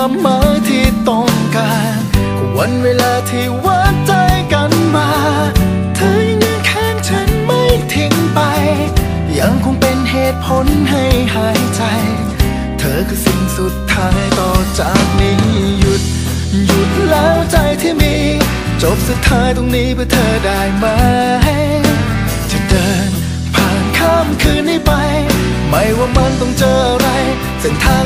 ความหมายที่ต้องการวันเวลาที่วัดใจกันมา เธอยังยืนข้างฉันไม่ทิ้งไป ยังคงเป็นเหตุผลให้หายใจ เธอคือสิ่งสุดท้ายต่อจากนี้หยุด หยุดแล้วใจที่มี จบสุดท้ายตรงนี้เพื่อเธอได้ไหม จะเดินผ่านข้ามคืนนี้ไป ไม่ว่ามันต้องเจอ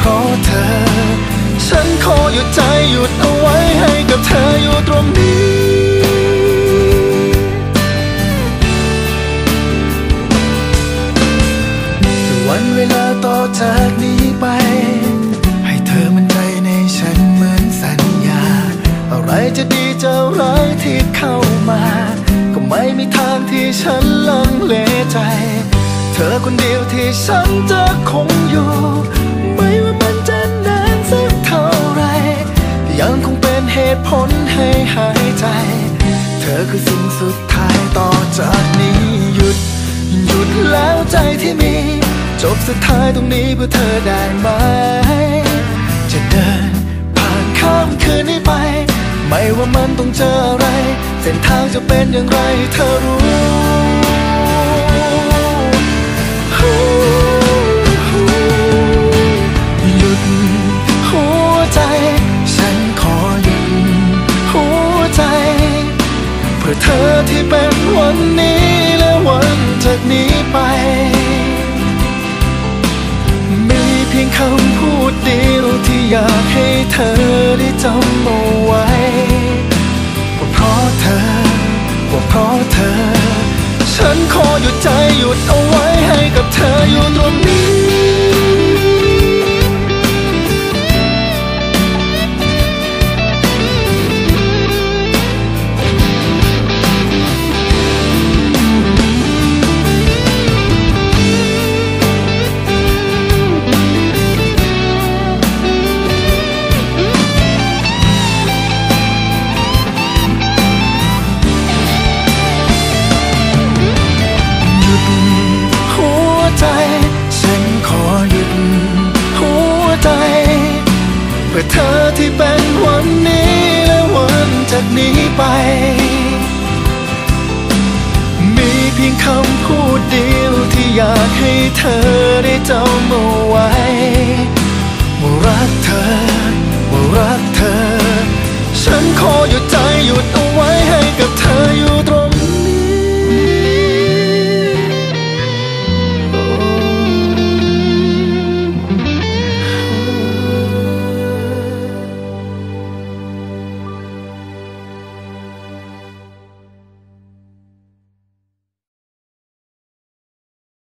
เพราะเธอ ฉันขอหยุดใจหยุดเอาไว้ให้กับเธออยู่ตรงนี้วันเวลาต่อจากนี้ไป ให้เธอมั่นใจในฉันเหมือนสัญญา อะไรจะดีจะร้ายที่เข้ามา ก็ไม่มีทางที่ฉันลังเลใจ เธอคนเดียวที่ฉันจะคงอยู่ ยังคงเป็นเหตุผลให้หายใจ เธอคือสิ่งสุดท้ายต่อจากนี้หยุด หยุดแล้วใจที่มี จบสุดท้ายตรงนี้เพื่อเธอได้ไหม จะเดินผ่านข้ามคืนนี้ไป ไม่ว่ามันต้องเจออะไร เส้นทางจะเป็นอย่างไรเธอรู้ เป็นวันนี้และวันจากนี้ไป มีเพียงคำพูดเดียวที่อยากให้เธอได้จำเอาไว้ว่าเพราะเธอว่าเพราะเธอ ฉันขอหยุดใจหยุดเอาไว้ให้กับเธออยู่ตรงนี้ พื่อเธอที่เป็นวันนี้และวันจากนี้ไป มีเพียงคำพูดเดียวที่อยากให้เธอได้จำเอาไว้